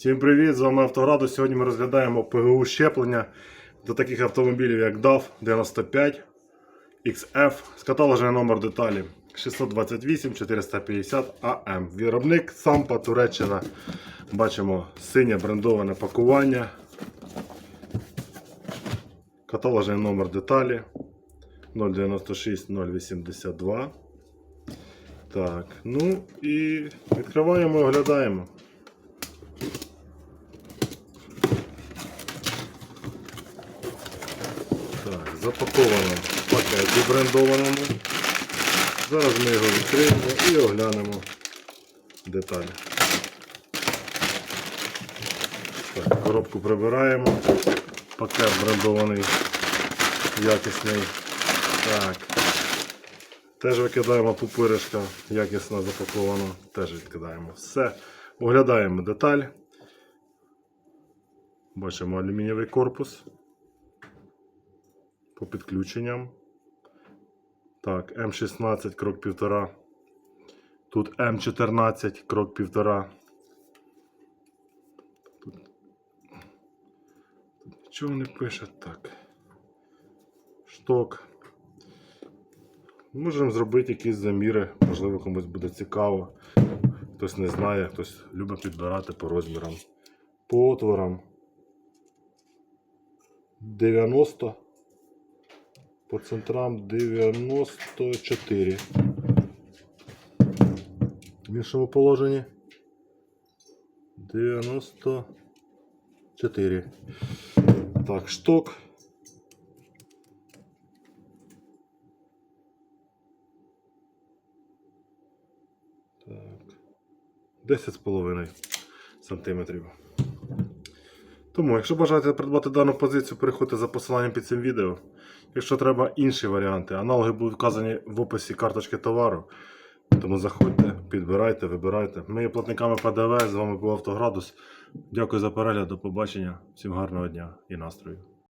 Всім привіт! З вами Автограду. Сьогодні ми розглядаємо ПГУ щеплення до таких автомобілів, як DAF 95 XF з каталожний номер деталі 628 450 АМ. Виробник Сампа Туреччина. Бачимо синє брендоване пакування. Каталожний номер деталі 096 082. Так, ну і відкриваємо і оглядаємо. Так, запаковано в пакеті брендованому. Зараз ми його відкриємо і оглянемо деталі. Так, коробку прибираємо. Пакет брендований, якісний. Так. Теж викидаємо пупиришка, якісно запаковано, теж відкидаємо. Все. Оглядаємо деталь. Бачимо алюмінієвий корпус по підключенням. Так, М16 крок 1,5. Тут М14 крок 1,5. Тут, нічого не пише. Так. Шток. Можемо зробити якісь заміри, можливо, комусь буде цікаво. Хтось не знає, хтось любить підбирати по розмірам. По отворам 90. По центрам 94. В іншому положенні 94. Так, шток. Так. 10,5 сантиметрів. Тому, якщо бажаєте придбати дану позицію, переходьте за посиланням під цим відео. Якщо треба інші варіанти, аналоги будуть вказані в описі карточки товару. Тому заходьте, підбирайте, вибирайте. Ми є платниками ПДВ, з вами був Автоградус. Дякую за перегляд, до побачення. Всім гарного дня і настрою.